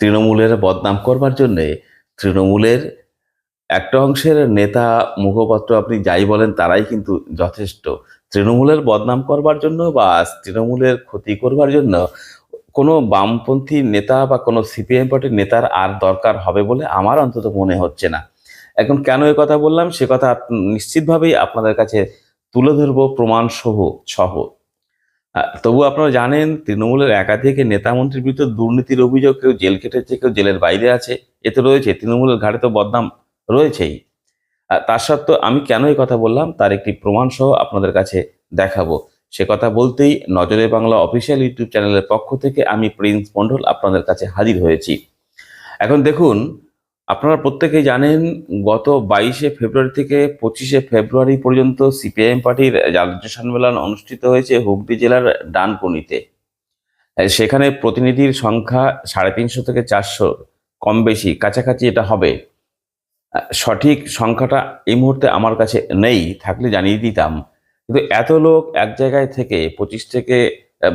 তৃণমূলের বদনাম করবার জন্যে তৃণমূলের একটা অংশের নেতা, মুখপাত্র আপনি যাই বলেন তারাই কিন্তু যথেষ্ট। তৃণমূলের বদনাম করবার জন্য বা তৃণমূলের ক্ষতি করবার জন্য কোনো বামপন্থী নেতা বা কোনো সিপিএম পার্টির নেতার আর দরকার হবে বলে আমার অন্তত মনে হচ্ছে না। এখন কেন এ কথা বললাম? সে কথা নিশ্চিতভাবেই আপনাদের কাছে তুলে ধরবো প্রমাণ সহ। তবু আপনারা জানেন, তৃণমূলের একাধিক নেতা মন্ত্রীর বিরুদ্ধে দুর্নীতির অভিযোগ, কেউ জেল কেটেছে, কেউ জেলের বাইরে আছে, এতে রয়েছে, তৃণমূলের ঘাড়ে তো বদনাম রয়েছেই। তার সত্ত্বেও আমি কেন এই কথা বললাম? তার একটি প্রমাণ সহ আপনাদের কাছে দেখাবো। সে কথা বলতেই নজরে বাংলা অফিসিয়াল ইউটিউব চ্যানেলের পক্ষ থেকে আমি প্রিন্স মণ্ডল আপনাদের কাছে হাজির হয়েছি। এখন দেখুন আপনারা প্রত্যেকেই জানেন, গত বাইশে ফেব্রুয়ারি থেকে পঁচিশে ফেব্রুয়ারি পর্যন্ত সিপিআইএম পার্টির রাজ্য সম্মেলন অনুষ্ঠিত হয়েছে হুগলি জেলার ডানকুনিতে। সেখানে প্রতিনিধির সংখ্যা সাড়ে তিনশো থেকে চারশো কম বেশি, কাছাকাছি এটা হবে। সঠিক সংখ্যাটা এই মুহূর্তে আমার কাছে নেই, থাকলে জানিয়ে দিতাম। কিন্তু এত লোক এক জায়গায় থেকে পঁচিশ থেকে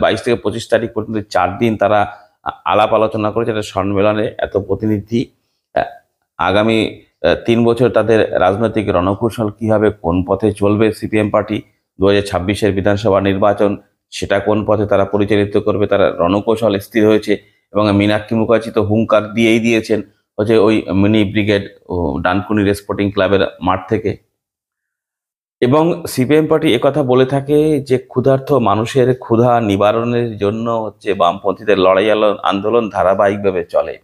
বাইশ থেকে পঁচিশ তারিখ পর্যন্ত চার দিন তারা আলাপ আলোচনা করেছে একটা সম্মেলনে এত প্রতিনিধি। আগামী তিন বছর তাদের রাজনৈতিক রণকৌশল কি হবে কোন পথে চলবে সিপিএম পার্টি? দু হাজার বিধানসভা নির্বাচন, সেটা কোন পথে তারা পরিচালিত করবে? তারা রণকৌশল স্থির হয়েছে এবং মীনাক্ষী মুখার্জি তো হুঙ্কার দিয়েই দিয়েছেন হচ্ছে ওই মিনি ব্রিগেড ডানকুনির স্পোর্টিং ক্লাবের মাঠ থেকে। এবং সিপিএম পার্টি একথা বলে থাকে যে, ক্ষুধার্ত মানুষের ক্ষুধা নিবারণের জন্য হচ্ছে বামপন্থীদের লড়াই আন্দোলন ধারাবাহিকভাবে চলে।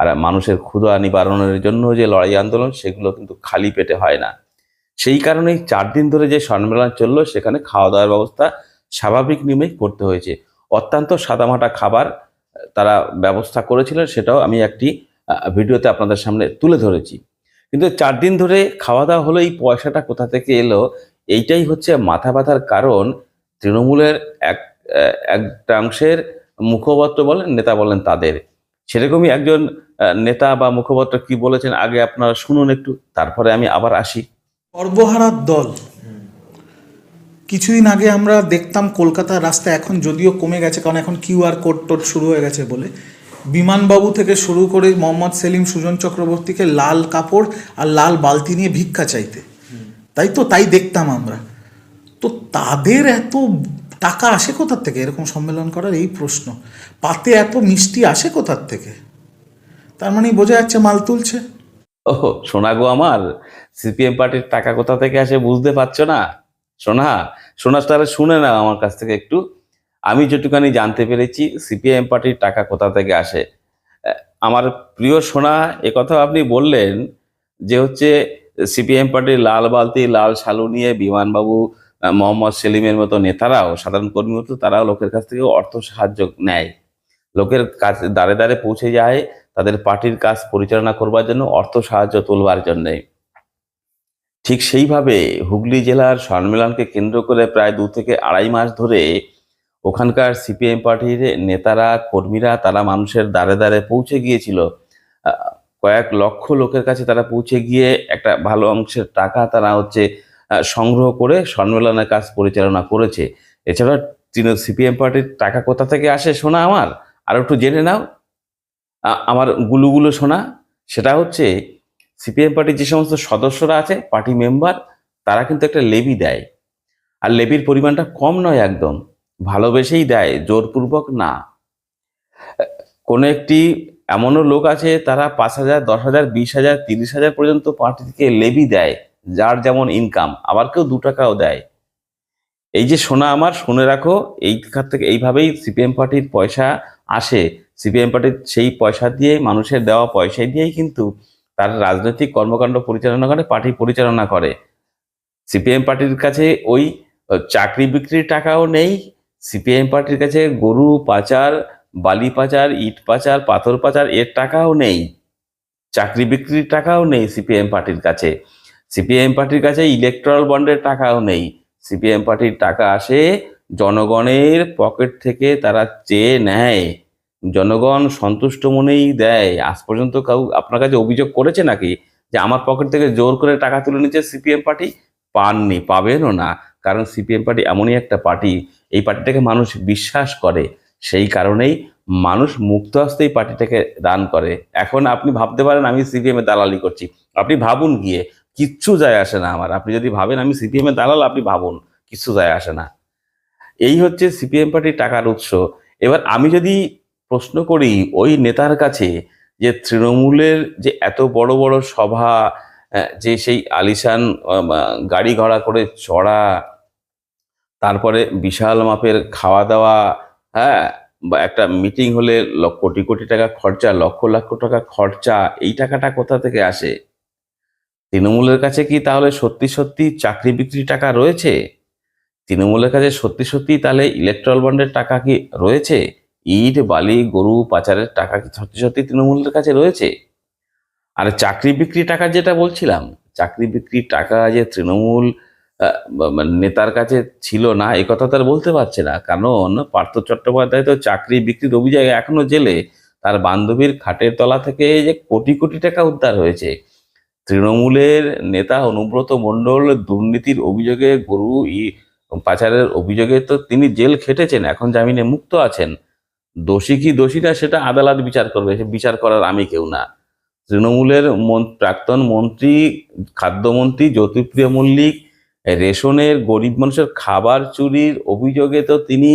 আর মানুষের ক্ষুধা নিবারণের জন্য যে লড়াই আন্দোলন, সেগুলো কিন্তু খালি পেটে হয় না। সেই কারণেই চার দিন ধরে যে সম্মেলন চলল, সেখানে খাওয়া দাওয়ার ব্যবস্থা স্বাভাবিক নিয়মেই করতে হয়েছে। অত্যন্ত সাদামাটা খাবার তারা ব্যবস্থা করেছিলেন, সেটাও আমি একটি ভিডিওতে আপনাদের সামনে তুলে ধরেছি। কিন্তু চার দিন ধরে খাওয়া দাওয়া হলো, এই পয়সাটা কোথা থেকে এলো, এইটাই হচ্ছে মাথা ব্যথার কারণ। তৃণমূলের এক একটা অংশের মুখপাত্র বলেন, নেতা বলেন তাদের। সেরকমই একজন নেতা বা মুখপাত্র কি বলেছেন আগে আপনারা শুনুন একটু, তারপরে আমি আবার আসি। সর্বহারার দল। কিছুদিন আগে আমরা দেখতাম কলকাতার রাস্তা এখন যদিও কমে গেছে, কারণ এখন কিউআর কোড টোড শুরু হয়ে গেছে বলে। বিমানবাবু থেকে শুরু করে মোহাম্মদ সেলিম সুজন চক্রবর্তীকে লাল কাপড় আর লাল বালতি নিয়ে ভিক্ষা চাইতে। তাই তো তাই দেখতাম আমরা। তো তাদের এত টাকা আসে কোথার থেকে? এরকম সম্মেলন করার এই প্রশ্ন। পাতে এত মিষ্টি আসে কোথার থেকে? তার মানে বোঝা যাচ্ছে মাল তুলছে। ও, সোনা গো আমার, সিপিএম পার্টির টাকা কোথা থেকে আসে বুঝতে পারছ না? সোনা সোনা, তাহলে শুনে না আমার কাছ থেকে একটু। আমি যেটুকানি জানতে পেরেছি, সিপিএম পার্টির টাকা কোথা থেকে আসে? আমার প্রিয় সোনা কথা আপনি বললেন যে হচ্ছে, সিপিএম পার্টির লাল বালতি, লাল শালু নিয়ে বিমানবাবু মোহাম্মদ সেলিমের মতো নেতারাও, সাধারণ কর্মী মতো, তারাও লোকের কাছ থেকে অর্থ সাহায্য নেয়। লোকের কাছে দাঁড়ে দাঁড়ে পৌঁছে যায়, তাদের পার্টির কাজ পরিচালনা করবার জন্য অর্থ সাহায্য তুলবার জন্যে। ঠিক সেইভাবে হুগলি জেলার সম্মেলনকে কেন্দ্র করে প্রায় দু থেকে আড়াই মাস ধরে ওখানকার সিপিএম পার্টির নেতারা, কর্মীরা, তারা মানুষের দ্বারে দ্বারে পৌঁছে গিয়েছিল। কয়েক লক্ষ লোকের কাছে তারা পৌঁছে গিয়ে একটা ভালো অংশের টাকা তারা হচ্ছে সংগ্রহ করে সম্মেলনের কাজ পরিচালনা করেছে। এছাড়া সিপিএম পার্টির টাকা কোথা থেকে আসে শোনা আমার? আর একটু জেনে নাও। আমার গুলুগুলো শোনা সেটা হচ্ছে সিপিএম পার্টির যে সমস্ত সদস্যরা আছে, পার্টি মেম্বার, তারা কিন্তু একটা লেবি দেয়। আর লেবির পরিমাণটা কম নয় একদম, ভালোবেসেই দেয়, জোরপূর্বক না। কোনো একটি, এমনও লোক আছে, তারা পাঁচ হাজার, দশ হাজার, বিশ হাজার, তিরিশ হাজার পর্যন্ত পার্টি থেকে লেবি দেয়। যার যেমন ইনকাম আবার কেউ দু টাকাও দেয়। এই যে সোনা আমার, শুনে রাখো, এই খাত থেকে, এইভাবেই সিপিএম পার্টির পয়সা আসে। সিপিএম পার্টির সেই পয়সা দিয়ে মানুষের দেওয়া পয়সা দিয়েই কিন্তু তার রাজনৈতিক কর্মকাণ্ড পরিচালনা করে, পার্টি পরিচালনা করে। সিপিএম পার্টির কাছে ওই চাকরি বিক্রির টাকাও নেই। সিপিএম পার্টির কাছে গরু পাচার, বালি পাচার, ইট পাচার, পাথর পাচার, এর টাকাও নেই। চাকরি বিক্রির টাকাও নেই সিপিএম পার্টির কাছে। সিপিএম পার্টির কাছে ইলেকট্রাল বন্ডের টাকাও নেই। সিপিএম পার্টির টাকা আসে জনগণের পকেট থেকে তারা চেয়ে নেয়। জনগণ সন্তুষ্ট মনেই দেয়। আজ পর্যন্ত কাউ আপনার কাছে অভিযোগ করেছে নাকি যে আমার পকেট থেকে জোর করে টাকা তুলে নিচ্ছে সিপিএম পার্টি? পাননি, পাবেনও না। কারণ সিপিএম পার্টি এমনই একটা পার্টি, এই পার্টিটাকে মানুষ বিশ্বাস করে। সেই কারণেই মানুষ মুক্ত হস্তে এই পার্টিটাকে দান করে। এখন আপনি ভাবতে পারেন আমি সিপিএম এ দালালি করছি। আপনি ভাবুন গিয়ে কিচ্ছু যায় আসে না আমার। আপনি যদি ভাবেন আমি সিপিএম এ দালাল, আপনি ভাবুন, কিচ্ছু যায় আসে না। এই হচ্ছে সিপিএম পার্টির টাকার উৎস। এবার আমি যদি প্রশ্ন করি ওই নেতার কাছে যে তৃণমূলের যে এত বড় বড় সভা যে সেই আলিশান গাড়ি ঘোড়া করে চড়া, তারপরে বিশাল মাপের খাওয়া দাওয়া হ্যাঁ বা একটা মিটিং হলে কোটি কোটি টাকা খরচা, লক্ষ লক্ষ টাকা খরচা, এই টাকাটা কোথা থেকে আসে? তৃণমূলের কাছে কি তাহলে সত্যি সত্যি চাকরি বিক্রি টাকা রয়েছে? তৃণমূলের কাছে সত্যি সত্যি তাহলে ইলেকট্রাল বন্ডের টাকা কি রয়েছে? ইট, বালি, গরু, পাচারের টাকা কি সত্যি সত্যি তৃণমূলের কাছে রয়েছে? আর চাকরি বিক্রি টাকা যেটা বলছিলাম, চাকরি বিক্রির টাকা যে তৃণমূল নেতার কাছে ছিল না, এ কথা তার বলতে পারছে না। কারণ পার্থ চট্টোপাধ্যায় তো চাকরি বিক্রির অভিযোগে এখনও জেলে, তার বান্ধবীর খাটের তলা থেকে যে কোটি কোটি টাকা উদ্ধার হয়েছে। তৃণমূলের নেতা অনুব্রত মণ্ডল দুর্নীতির অভিযোগে গরু ই পাচারের অভিযোগে তো তিনি জেল খেটেছেন, এখন জামিনে মুক্ত আছেন। দোষী কি দোষী না সেটা আদালত বিচার করবে, সে বিচার করার আমি কেউ না। তৃণমূলের প্রাক্তন মন্ত্রী, খাদ্যমন্ত্রী, জ্যোতিপ্রিয় মল্লিক, রেশনের গরিব মানুষের খাবার চুরির অভিযোগে তো তিনি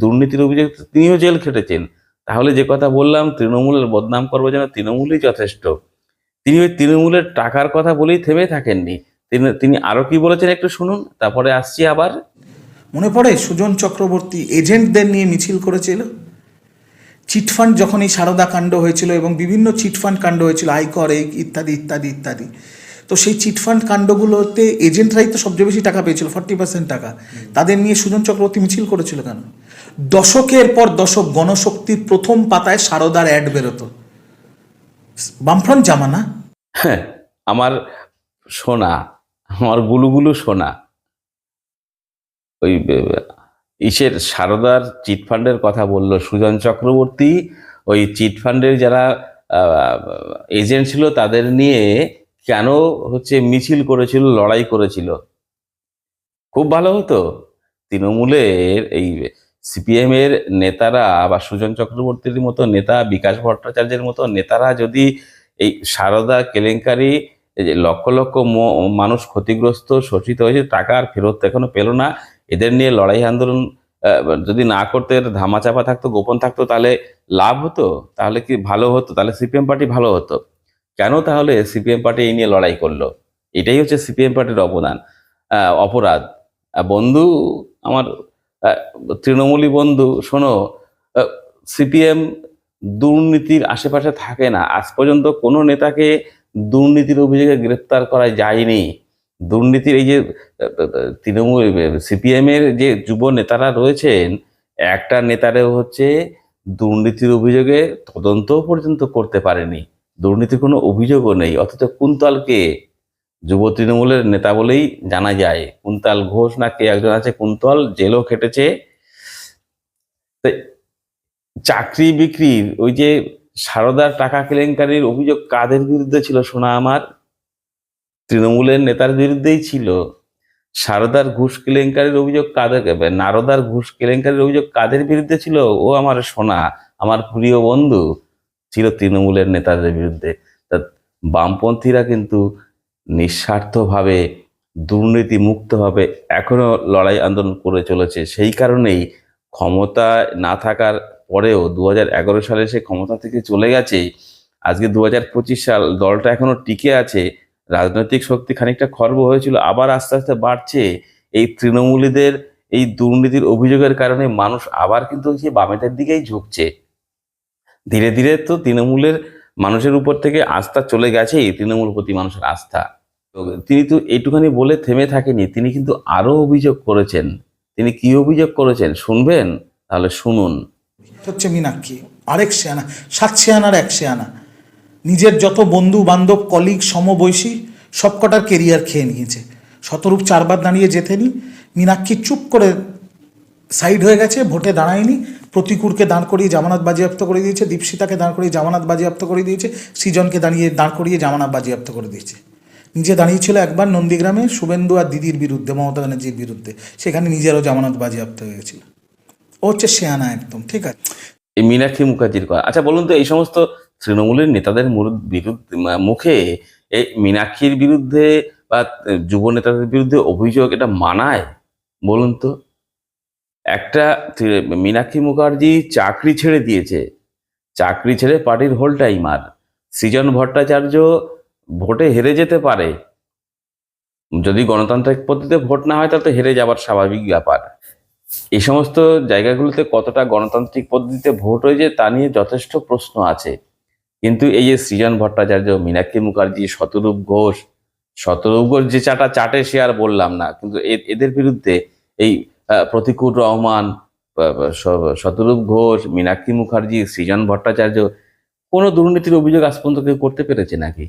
দুর্নীতির অভিযোগে তিনিও জেল খেটেছেন। তাহলে যে কথা বললাম, তৃণমূলের বদনাম করব যেন তৃণমূলই যথেষ্ট। তিনি ওই তৃণমূলের টাকার কথা বলেই থেমে থাকেননি। তিনি তিনি আরও কি বলেছেন একটু শুনুন, তারপরে আসছি আবার। মনে পড়ে সুজন চক্রবর্তী এজেন্টদের নিয়ে মিছিল করেছিল? চিটফান্ড যখন এই সারদা কাণ্ড হয়েছিল এবং বিভিন্ন চিটফান্ড কাণ্ড হয়েছিল, আয়কর, এই ইত্যাদি ইত্যাদি ইত্যাদি। তো সেই চিটফান্ড কাণ্ডগুলোতে এজেন্টরাই তো সবচেয়ে বেশি টাকা পেয়েছিল, ফর্টি পার্সেন্ট টাকা। তাদের নিয়ে সুজন চক্রবর্তী মিছিল করেছিল কেন? দশকের পর দশক গণশক্তির প্রথম পাতায় সারদার অ্যাড বেরোতো। বামফ্রন্ট জামানা? হ্যাঁ আমার সোনা, আমার গুলুগুলু সোনা। ওই ইসের সারদার চিটফান্ডের কথা বলল, সুজন চক্রবর্তী। ওই চিটফান্ডের যারা এজেন্ট ছিল তাদের নিয়ে কেন হচ্ছে মিছিল করেছিল, লড়াই করেছিল? খুব ভালো হতো। তৃণমূলের এই সিপিএম এর নেতারা বা সুজন চক্রবর্তীর মতো নেতা, বিকাশ ভট্টাচার্যের মতো নেতারা যদি এই সারদা কেলেঙ্কারি লক্ষ লক্ষ মানুষ ক্ষতিগ্রস্ত, শোষিত হয়েছে, টাকা আর ফেরত এখনও পেল না। এদের নিয়ে লড়াই আন্দোলন যদি না করতে ধামাচাপা থাকতো, গোপন থাকতো, তাহলে লাভ হতো? তাহলে কি ভালো হতো? তাহলে সিপিএম পার্টি ভালো হতো? কেন তাহলে সিপিএম পার্টি এই নিয়ে লড়াই করল? এটাই হচ্ছে সিপিএম পার্টির অবদান। অপরাধ। বন্ধু, আমার তৃণমূলী বন্ধু, শোনো সিপিএম দুর্নীতির আশেপাশে থাকে না। আজ পর্যন্ত কোনো নেতাকে দুর্নীতির অভিযোগে গ্রেপ্তার করা যায়নি। দুর্নীতির এই যে তৃণমূল, সিপিএম এর যে যুব নেতারা রয়েছেন, একটা নেতারেও হচ্ছে দুর্নীতির অভিযোগে তদন্ত পর্যন্ত করতে পারেনি। দুর্নীতির কোনো অভিযোগও নেই। অথচ কুন্তলকে যুব তৃণমূলের নেতা বলেই জানা যায়, কুন্তাল ঘোষ না কে একজন আছে, কুন্তল জেলও খেটেছে। চাকরি বিক্রির ওই যে সারদার টাকা কেলেঙ্কারির অভিযোগ কাদের বিরুদ্ধে ছিল শোনা আমার? তৃণমূলের নেতার বিরুদ্ধেই ছিল। সারদার ঘুষ কেলেঙ্কারির অভিযোগ কাদের নারদার ঘুষ কেলেঙ্কারির অভিযোগ কাদের বিরুদ্ধে ছিল? ও আমার সোনা, আমার প্রিয় বন্ধু, ছিল তৃণমূলের নেতাদের বিরুদ্ধে। বামপন্থীরা কিন্তু নিঃস্বার্থভাবে দুর্নীতি মুক্তভাবে এখনও লড়াই আন্দোলন করে চলেছে। সেই কারণেই ক্ষমতা না থাকার পরেও দু সালে সে ক্ষমতা থেকে চলে গেছে। আজকে দু হাজার পঁচিশ সাল দলটা এখনও টিকে আছে। রাজনৈতিক শক্তি খানিকটা খর্ব হয়েছিল, আবার আস্তে আস্তে বাড়ছে। এই তৃণমূলীদের এই দুর্নীতির অভিযোগের কারণে মানুষ আবার কিন্তু যে বামেদের দিকেই ঝুঁকছে। ধীরে ধীরে তো তৃণমূলের মানুষের উপর থেকে আস্থা চলে গেছেই তৃণমূল প্রতি মানুষের আস্থা। তিনি তো এইটুখানি বলে থেমে থাকেনি তিনি কিন্তু আরও অভিযোগ করেছেন। তিনি কি অভিযোগ করেছেন শুনবেন? তাহলে শুনুন। হচ্ছে মীনাক্ষী, আরেক শেয়ানা সাত শেয়ানার এক শেয়ানা নিজের যত বন্ধু, বান্ধব, কলিগ, সমবয়সী, সবকটার কেরিয়ার খেয়ে নিয়েছে। শতরূপ চারবার দাঁড়িয়ে জেতেনি মীনাক্ষী চুপ করে সাইড হয়ে গেছে, ভোটে দাঁড়ায়নি। প্রতিকূরকে দাঁড় করিয়ে জামানত বাজেয়াপ্ত করে দিয়েছে, দীপশিতাকে দাঁড় করিয়ে জামানত বাজেয়াপ্ত করে দিয়েছে, সৃজনকে দাঁড়িয়ে দাঁড় করিয়ে জামানত বাজেয়াপ্ত করে দিয়েছে। নিজে দাঁড়িয়েছিল একবার নন্দীগ্রামে, শুভেন্দু আর দিদির বিরুদ্ধে, মমতা ব্যানার্জির বিরুদ্ধে। সেখানে নিজেরও জামানত বাজেয়াপ্ত হয়ে গেছিল। ও হচ্ছে শেয়ানা একদম, ঠিক আছে? এই মীনাক্ষী মুখার্জির কথা। আচ্ছা বলুন তো, এই সমস্ত তৃণমূলের নেতাদের বিরুদ্ধে, মুখে এই মীনাক্ষীর বিরুদ্ধে বা যুব নেতাদের বিরুদ্ধে অভিযোগ এটা মানায়? বলুন তো। একটা মীনাক্ষী মুখার্জি চাকরি ছেড়ে দিয়েছে। চাকরি ছেড়ে পার্টির হোল টাইমার সৃজন ভট্টাচার্য ভোটে হেরে যেতে পারে। যদি গণতান্ত্রিক পদ্ধতিতে ভোট না হয় তাহলে হেরে যাবার স্বাভাবিক ব্যাপার। এই সমস্ত জায়গাগুলোতে কতটা গণতান্ত্রিক পদ্ধতিতে ভোট হয়েছে তা নিয়ে যথেষ্ট প্রশ্ন আছে। কিন্তু এই যে সৃজন ভট্টাচার্য, মীনাক্ষী মুখার্জি, শতরূপ ঘোষ শতরূপ ঘোষ যে চাটা, চাটে সে আর বললাম না, কিন্তু এদের বিরুদ্ধে এই প্রতিকুর রহমান শতরূপ ঘোষ, মীনাক্ষী মুখার্জি, সৃজন ভট্টাচার্য, কোনো দুর্নীতির অভিযোগ আজ পর্যন্ত কেউ করতে পেরেছে নাকি?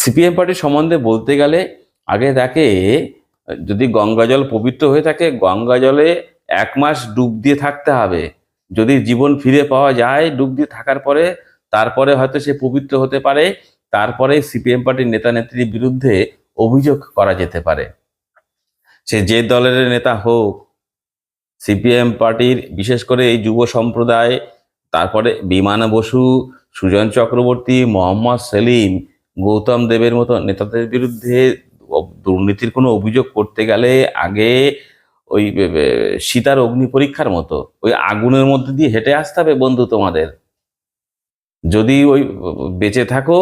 সিপিএম পার্টির সম্বন্ধে বলতে গেলে, আগে তাকে, যদি গঙ্গা জল পবিত্র হয়ে থাকে, গঙ্গা জলে এক মাস ডুব দিয়ে থাকতে হবে। যদি জীবন ফিরে পাওয়া যায় ডুব দিয়ে থাকার পরে, তারপরে হয়তো সে পবিত্র হতে পারে, তারপরে সিপিএম পার্টির নেতা নেত্রীর বিরুদ্ধে অভিযোগ করা যেতে পারে। সে যে দলের নেতা হোক, সিপিএম পার্টির, বিশেষ করে এই যুব সম্প্রদায়, তারপরে বিমান বসু, সুজন চক্রবর্তী, মোহাম্মদ সেলিম, গৌতম দেবের মতো নেতাদের বিরুদ্ধে দুর্নীতির কোনো অভিযোগ করতে গেলে আগে ওই সীতার অগ্নি পরীক্ষার মতো, ওই আগুনের মধ্যে দিয়ে হেঁটে আসতে হবে বন্ধু তোমাদের। যদি ওই বেঁচে থাকো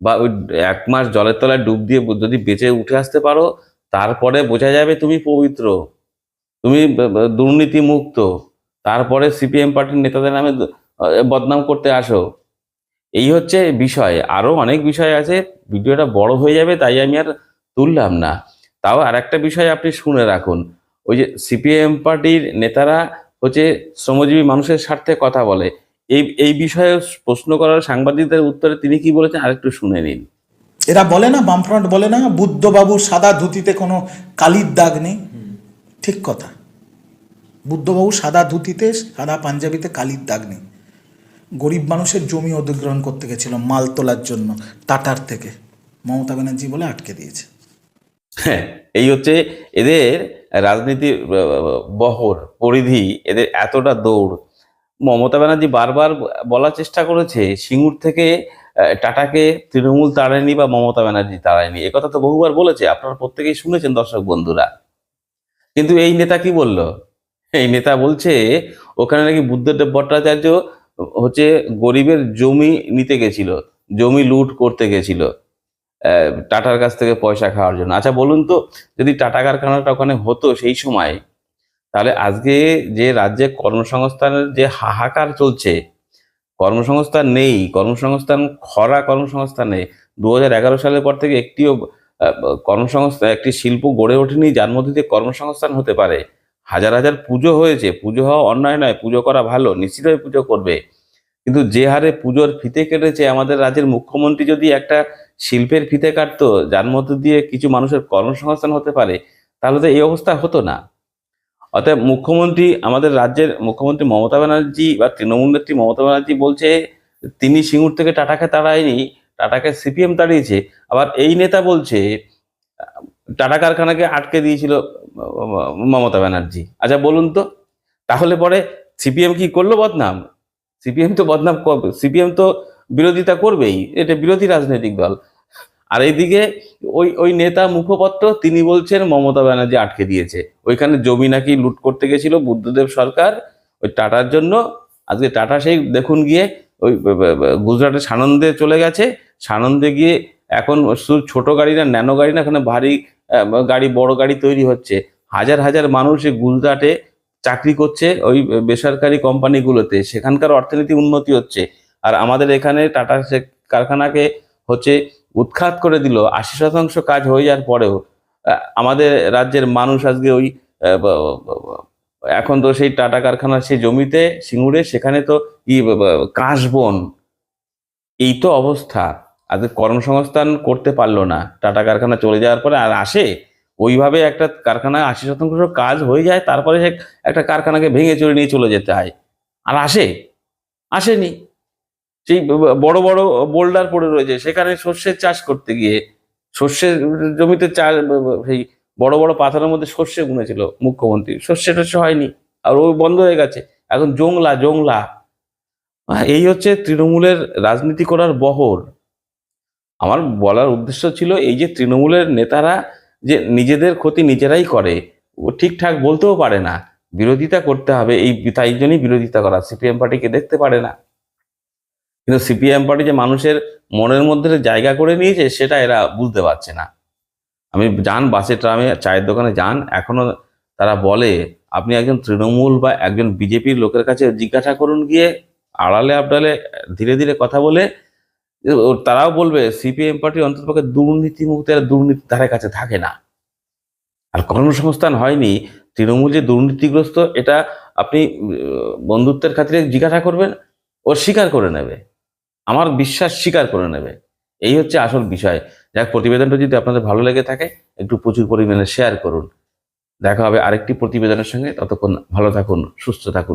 বা ওই এক মাস জলের তলায় ডুব দিয়ে যদি বেঁচে উঠে আসতে পারো তারপরে বোঝা যাবে তুমি পবিত্র, তুমি দুর্নীতি মুক্ত তারপরে সিপিএম পার্টির নেতাদের নামে বদনাম করতে আসো। এই হচ্ছে বিষয়। আরও অনেক বিষয় আছে, ভিডিওটা বড় হয়ে যাবে, তাই আমি আর তুললাম না। তাও আর একটা বিষয় আপনি শুনে রাখুন। ওই যে সিপিএম পার্টির নেতারা হচ্ছে শ্রমজীবী মানুষের স্বার্থে কথা বলে। এই এই বিষয়ে প্রশ্ন করার সাংবাদিকদের উত্তরে তিনি কি বলেছেন, আরেকটু শুনে নিন। এরা বলে না বামফ্রন্ট বলে না বুদ্ধবাবুর সাদা ধুতিতে কোনো কালির দাগ নেই। ঠিক কথা। বুদ্ধবাবু সাদা ধুতিতে সাদা পাঞ্জাবিতে কালির দাগ নেই। গরিব মানুষের জমি অধিগ্রহণ করতে গেছিল মাল তোলার জন্য টাটার থেকে। মমতা ব্যানার্জি বলে আটকে দিয়েছে। হ্যাঁ এই হচ্ছে এদের রাজনীতির আহ, বহর পরিধি এদের এতটা দৌড়। মমতা ব্যানার্জি বারবার বলার চেষ্টা করেছে সিঙ্গুর থেকে টাটাকে তৃণমূল তাড়ায়নি বা মমতা ব্যানার্জি তাড়ায়নি? একথা তো বহুবার বলেছে, আপনারা প্রত্যেকেই শুনেছেন দর্শক বন্ধুরা। কিন্তু এই নেতা কি বলল? এই নেতা বলছে, ওখানে নাকি বুদ্ধদেব ভট্টাচার্য হচ্ছে গরিবের জমি নিতে গেছিল, জমি লুট করতে গেছিল টাটার কাছ থেকে পয়সা খাওয়ার জন্য। আচ্ছা বলুন তো, যদি টাটা কারখানাটা ওখানে হতো সেই সময়, তাহলে আজকে যে রাজ্যে কর্মসংস্থানের যে হাহাকার চলছে কর্মসংস্থান নেই, কর্মসংস্থান, খরা কর্মসংস্থান নেই। দু সালের পর থেকে একটিও কর্মসংস্থান, একটি শিল্প গড়ে ওঠেনি, যার মধ্যে দিয়ে কর্মসংস্থান হতে পারে। হাজার হাজার পুজো হয়েছে, পুজো হওয়া অন্যায় নয়, পুজো করা ভালো নিশ্চিতভাবে পুজো করবে। কিন্তু যে হারে পুজোর ফিতে কেটেছে আমাদের রাজ্যের মুখ্যমন্ত্রী যদি একটা শিল্পের ফিতে কাটতো, যার মধ্যে দিয়ে কিছু মানুষের কর্মসংস্থান হতে পারে, তাহলে তো এই অবস্থা হতো না। অতএব মুখ্যমন্ত্রী, আমাদের রাজ্যের মুখ্যমন্ত্রী মমতা ব্যানার্জি বা তৃণমূল নেত্রী মমতা ব্যানার্জি বলছে, তিনি সিঙ্গুর থেকে টাটাকে তাড়ায়নি, টাটাকে সিপিএম তাড়িয়েছে। আবার এই নেতা বলছে, টাটা কারখানাকে আটকে দিয়েছিল মমতা ব্যানার্জি। আচ্ছা বলুন তো, তাহলে পরে সিপিএম কি করল বদনাম? সিপিএম তো বদনাম সিপিএম তো বিরোধিতা করবেই, এটা বিরোধী রাজনৈতিক দল। আর এইদিকে ওই ওই নেতা মুখপত্র, তিনি বলছেন মমতা ব্যানার্জি আটকে দিয়েছে। ওইখানে জমি নাকি লুট করতে গেছিল বুদ্ধদেব সরকার, ওই টাটার জন্য। আজকে টাটা সেই দেখুন গিয়ে ওই গুজরাটের সানন্দে চলে গেছে। সানন্দে গিয়ে এখন শুধু ছোট গাড়ি না, ন্যানো গাড়ি না, এখানে ভারী গাড়ি, বড় গাড়ি তৈরি হচ্ছে। হাজার হাজার মানুষ এই গুজরাটে চাকরি করছে ওই বেসরকারি কোম্পানিগুলোতে। সেখানকার অর্থনীতি উন্নতি হচ্ছে। আর আমাদের এখানে টাটা কারখানাকে হচ্ছে উৎখাত করে দিল। আশি শতাংশ কাজ হয়ে যাওয়ার পরেও আমাদের রাজ্যের মানুষ আজকে ওই এখন তো সেই টাটা কারখানার সেই জমিতে সিঙ্গুরে, সেখানে তো ই কাশবন। এই তো অবস্থা। আজকে কর্মসংস্থান করতে পারল না। টাটা কারখানা চলে যাওয়ার পরে আর আসে, ওইভাবে একটা কারখানায় আশি শতাংশ কাজ হয়ে যায়, তারপরে সে একটা কারখানাকে ভেঙে চড়ে নিয়ে চলে যেতে হয়। আর আসে, আসেনি। সেই বড় বড় বোল্ডার পড়ে রয়েছে। সেখানে শস্যের চাষ করতে গিয়ে শস্যের জমিতে চাষ সেই বড় বড় পাথরের মধ্যে শস্য বুনেছিল মুখ্যমন্ত্রী। শস্য টস্য হয়নি। আর ও বন্ধ হয়ে গেছে। এখন জংলা জংলা। এই হচ্ছে তৃণমূলের রাজনীতি করার বহর। আমার বলার উদ্দেশ্য ছিল এই যে তৃণমূলের নেতারা যে নিজেদের ক্ষতি নিজেরাই করে, ও ঠিকঠাক বলতেও পারে না। বিরোধিতা করতে হবে। এই, তাই জন্যই বিরোধিতা করা। সিপিএম পার্টিকে দেখতে পারে না। কিন্তু সিপিএম পার্টি যে মানুষের মনের মধ্যে জায়গা করে নিয়েছে, সেটা এরা বুঝতে পারছে না। আমি যান বাসে, ট্রামে, চায়ের দোকানে যান, এখনও তারা বলে, আপনি একজন তৃণমূল বা একজন বিজেপির লোকের কাছে জিজ্ঞাসা করুন গিয়ে, আড়ালে আবডালে ধীরে ধীরে কথা বলে। তারাও বলবে সিপিএম পার্টি অন্ততপক্ষে দুর্নীতি মুক্ত, এরা দুর্নীতির ধারে কাছে থাকে না। আর কর্মসংস্থান হয়নি, তৃণমূল যে দুর্নীতিগ্রস্ত, এটা আপনি বন্ধুত্বের খাতিরে জিজ্ঞাসা করবেন, ও স্বীকার করে নেবে। আমার বিশ্বাস স্বীকার করে নেবে। এই হচ্ছে আসল বিষয়। যাক, প্রতিবেদনটা যদি আপনাদের ভালো লেগে থাকে, একটু প্রচুর পরিমাণে শেয়ার করুন। দেখা হবে আরেকটি প্রতিবেদনের সঙ্গে। ততক্ষণ ভালো থাকুন, সুস্থ থাকুন।